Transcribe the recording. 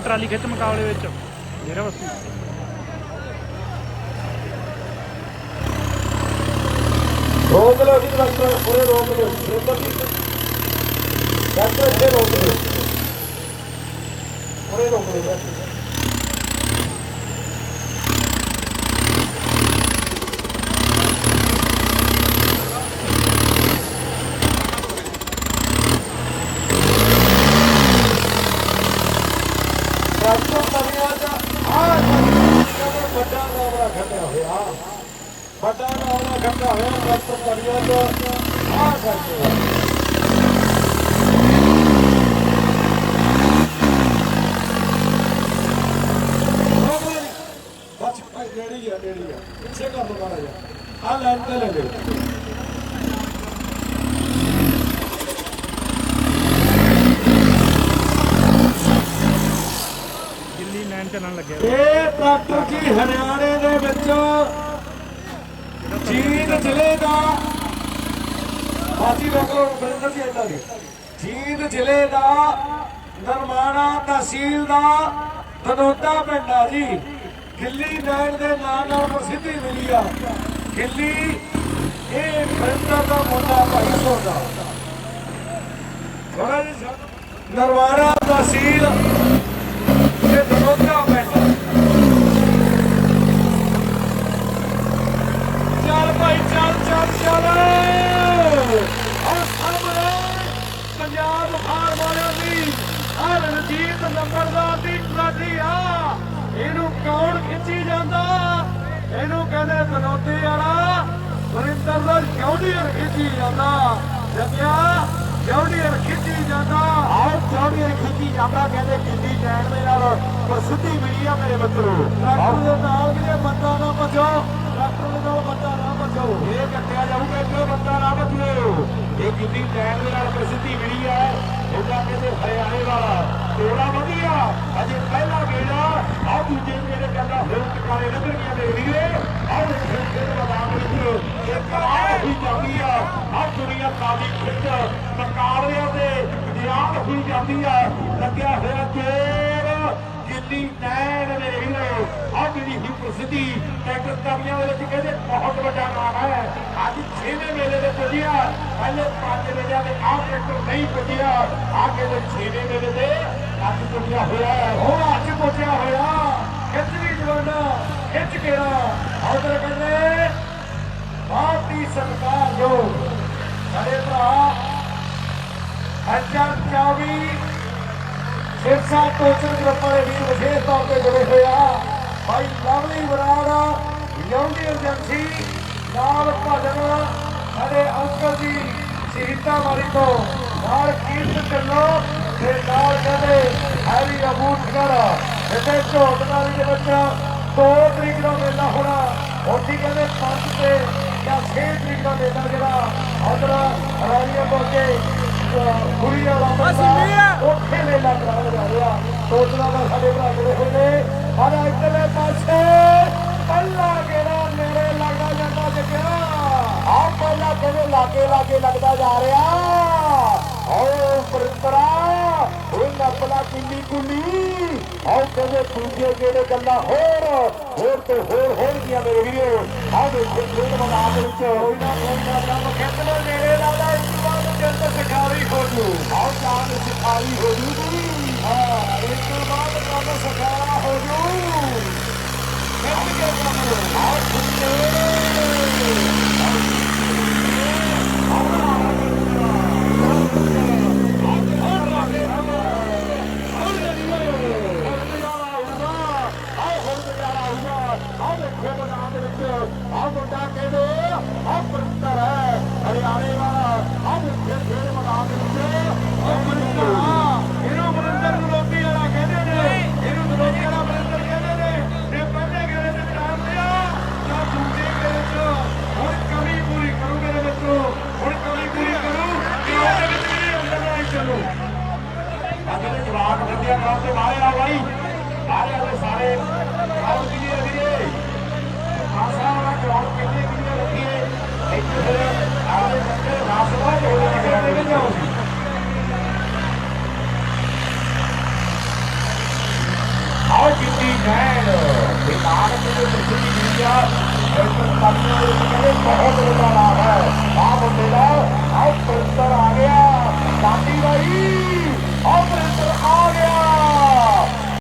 Trolley ਖਿੱਚ ਮੁਕਾਬਲੇ ਵਿੱਚ ਡੇਰਾ ਬਸੀ ਰੋਕ ਲਓ ਜੀ ਡਾਕਟਰ ਪੂਰੇ ਰੋਕ ਲਓ ਰੋਕੋ ਜੀ ਡਾਕਟਰ ਇੱਥੇ ਰੋਕ ਲਓ ਪੂਰੇ ਰੋਕ ਲਓ ਡਾਕਟਰ ਡਾਕਟਰ ਤਵੀਆਂ ਦਾ ਆਹ ਵੱਡਾ ਨਾਮਰਾ ਖੱਟਿਆ ਹੋਇਆ ਵੱਡਾ ਨਾਮਰਾ ਖੱਟਿਆ ਹੋਇਆ, ਡਾਕਟਰ ਤਵੀਆਂ ਦਾ ਆਹ ਕਰਕੇ। ਬਸ ਨੇੜੀ ਆ ਨੇੜੀ ਆ, ਪਿੱਛੇ ਕਰ ਦੋ ਮਾੜਾ ਜਿਹਾ ਆ ਲਾਈਨ ਤੇ ਲੈ ਲਿਓ ਦਿੱਲੀ ਨੈਣ ਚੱਲਣ ਲੱਗਿਆ ਇਹ ਟਰੈਕਟਰ ਜੀ ਹਰਿਆਣੇ ਦੇ ਵਿੱਚ ਜੀਂਦ ਜ਼ਿਲ੍ਹੇ ਦਾ ਬਾਜੀ ਰੋਕ ਬਰਿੰਦਰ ਜੀ ਇੱਦਾਂ ਦੀ ਜੀਂਦ ਜ਼ਿਲ੍ਹੇ ਦਾ ਨਰਮਾਣਾ ਤਹਿਸੀਲ ਦਾ ਦਨੋਤਾ ਪਿੰਡ ਆ ਜੀ। ਗਿੱਲੀ ਨੈਣ ਦੇ ਨਾਂ ਨਾਲ ਪ੍ਰਸਿੱਧੀ ਮਿਲੀ ਆ। ਗਿੱਲੀ, ਇਹ ਬਰਿੰਦਰ ਦਾ ਮੁੰਡਾ ਭਾਈ ਸੋਦਾ ਥੋੜਾ ਜਿਹਾ ਨਰਮਾਣਾ ਤਹਿਸੀਲ ਇਹ ਦਨੋਤਾ ਪਿੰਡ ਚੱਲ ਭਾਈ ਚੱਲ ਚੱਲ ਚੱਲ ਔਰ ਸਾਹਮਣੇ ਪੰਜਾਬ ਹਾਰ ਵਾਲਿਆਂ ਦੀ ਆ ਰਣਜੀਤ ਨੰਬਰਦਾਰ ਦੀ ਕਲਾਡੀ ਆ ਇਹਨੂੰ ਕੌਣ ਖਿੱਚੀ ਜਾਂਦਾ? ਇਹਨੂੰ ਕਹਿੰਦੇ ਬਨੋਤੇ ਵਾਲਾ। ਵਰਿੰਦਰ ਦਾ ਜੌਂਡੀਅਰ ਖਿੱਚੀ ਜਾਂਦਾ। ਜੱਗਿਆ ਜੌਂਡੀਅਰ ਖਿੱਚੀ ਜਾਂਦਾ। ਆਹ ਜੌਂਡੀਅਰ ਖਿੱਚੀ ਜਾਂਦਾ ਕਹਿੰਦੇ ਕਿੰਨੀ ਟੈਣ ਦੇ ਨਾਲ ਪ੍ਰਸਿੱਧੀ ਮਿਲੀ ਆ ਮੇਰੇ ਮਿੱਤਰੋ। ਦੇ ਨਾਲ ਕਿਤੇ ਬੰਦਾ ਨਾ ਬਚੋ ਡਾਕਟਰ ਦੇ ਨਾਲ ਬੰਦਾ ਨਾ ਬਚੋ ਇਹ ਕੱਟਿਆ ਜਾਊਗਾ ਇੱਥੇ ਬੰਦਾ ਨਾ ਬਚੋ ਇਹ ਕਿੰਨੀ ਟੈਣ ਦੇ ਨਾਲ ਪ੍ਰਸਿੱਧੀ ਮਿਲੀ ਹੈ ਇਹਦਾ ਕਹਿੰਦੇ ਹਰਿਆਣੇ ਵਾਲਾ ਤੋੜਾ ਵਧੀਆ ਅਜੇ ਪਹਿਲਾ ਗੇੜਾ ਆ ਦੂਜੇ ਮੇਰੇ ਕਹਿੰਦਾ ਫਿਰ ਟਿਕਾਣੇ ਨਗਰ ਗਿਆ ਦੇ ਵੀਰੇ ਆਹ ਫਿਰ ਫਿਰ ਮੈਦਾਨ ਵਿੱਚ ਇੱਕ ਆ ਹੀ ਜਾਂਦੀ ਆ ਆ ਦੁਨੀਆ ਕਾਲੀ ਖਿੱਚ ਮੁਕਾਬਲਿਆਂ ਦੇ ਗਿਆਨ ਆ ਲੱਗਿਆ ਹੋਇਆ ਜੋਰ ਗਿੱਲੀ ਨੈਣ ਦੇ ਵੀਰੋ ਆ ਜਿਹੜੀ ਹੀ ਪ੍ਰਸਿੱਧੀ, ਟਰੈਕਟਰ ਕਾਮਿਆਂ ਦੇ ਵਿੱਚ ਕਹਿੰਦੇ ਬਹੁਤ ਵੱਡਾ ਨਾਮ ਹੈ। ਅੱਜ 6ਵੇਂ ਮੇਲੇ ਦੇ ਪੁੱਜਿਆ, ਪਹਿਲੇ 5 ਮੇਲਿਆਂ ਦੇ ਆਹ ਟਰੈਕਟਰ ਨਹੀਂ ਪੁੱਜਿਆ ਆ ਕਹਿੰਦੇ 6ਵੇਂ ਮੇਲੇ ਦੇ ਅੱਜ ਪੁੱਜਿਆ ਹੋਇਆ ਹੈ। ਅੱਜ ਪੁੱਜਿਆ ਹੋਇਆ, ਖਿੱਚ ਵੀ ਜਵਾਨਾ, ਖਿੱਚ ਕਿਹੜਾ ਆਦਰ ਕਹਿੰਦੇ ਭਾਰਤੀ ਸਰਕਾਰ ਜੋ, ਸਾਡੇ ਭਰਾ ਹਜ਼ਾਰ 24 ਸਿਰਸਾ ਕੋਚਰ ਗਰੁੱਪਾਂ ਦੇ ਵੀਰ ਵਿਸ਼ੇਸ਼ ਤੌਰ ਤੇ ਜੁੜੇ ਹੋਏ ਆ। ਭਾਈ ਲਵਲੀ ਬਰਾੜ ਯੌਂਡੀ ਏਜੰਸੀ ਨਾਲ ਭਜਨ ਸਾਡੇ ਅੰਕਲ ਜੀ ਸ਼ਹੀਦਾਂ ਵਾਲੀ ਤੋਂ। ਨਾਲ ਕੀਰਤ ਚੱਲੋ ਤੇ ਨਾਲ ਕਹਿੰਦੇ ਹੈਰੀ ਅਬੂਟਕਰ ਇਹਦੇ ਝੋਟ ਨਾਲੀ ਦੇ ਵਿੱਚ 2 ਤਰੀਕ ਦਾ ਮੇਲਾ ਹੋਣਾ। ਉੱਥੇ ਕਹਿੰਦੇ 5 ਤੇ ਜਾਂ 6 ਤਰੀਕ ਦਾ ਮੇਲਾ ਜਿਹੜਾ। ਉਧਰ ਰਾਣੀਆਂ ਪਹੁੰਚੇ ਗੁਰੀ ਵਾਲਾ ਬੰਦਾ ਉੱਥੇ ਮੇਲਾ ਕਰਾਉਣ ਜਾ ਰਿਹਾ। ਸੋਚਣਾ ਦਾ ਸਾਡੇ ਭਰਾ ਜਿਹੜੇ ਹੋਏ ਨੇ ਪਰ ਇੱਧਰਲੇ ਪਾਸੇ ਪੱਲਾ ਕਿਹੜਾ ਨੇੜੇ ਲੱਗਦਾ ਜਾਂਦਾ ਜੱਗਿਆ। ਆ ਪੱਲਾ ਕਿਹੜੇ ਲਾਗੇ ਲਾਗੇ ਲੱਗਦਾ ਜਾ ਰਿਹਾ? ਓ ਪਰਤਰਾ ਉਹ ਨੱਪਲਾ ਕੁੰਨੀ ਕੁੰਨੀ। ਆਹ ਕਹਿੰਦੇ ਦੂਜੇ ਜਿਹੜੇ ਗੱਲਾਂ ਹੋਰ ਹੋਰ ਤੇ ਹੋਰ ਹੋਰ ਦੀਆਂ ਮੇਰੇ ਵੀਰੋ ਆਹ ਦੇਖੋ, ਖੇਡ ਮੈਦਾਨ ਦੇ ਵਿੱਚ ਕੋਈ ਨਾ ਕੋਈ ਕੰਮ ਖਿੱਚ ਲੋ ਨੇੜੇ। ਭਾਈ ਸਾਰੇ ਵਾਲੇ ਸਾਰੇ। ਆਪ ਜੀ ਦੇ ਵੀਰੇ ਆਸਾ ਵਾਲਾ ਕਰਾਉਣ ਕਿੰਨੇ ਕਿੰਨੇ ਰੱਖੀਏ। ਇੱਥੇ ਫਿਰ ਆਪ ਦੇ ਬੱਚੇ। ਰਾਸਵਾ ਜੋ ਲੱਗਿਆ ਦੇ ਵਿੱਚ ਆਉਂਦੇ ਆਓ ਜਿੱਤੀ ਜੈਨ ਬਿਮਾਰ ਦੇ ਵਿੱਚ ਜਿੱਤੀ ਗਿਆ ਬਹੁਤ ਬੜਾ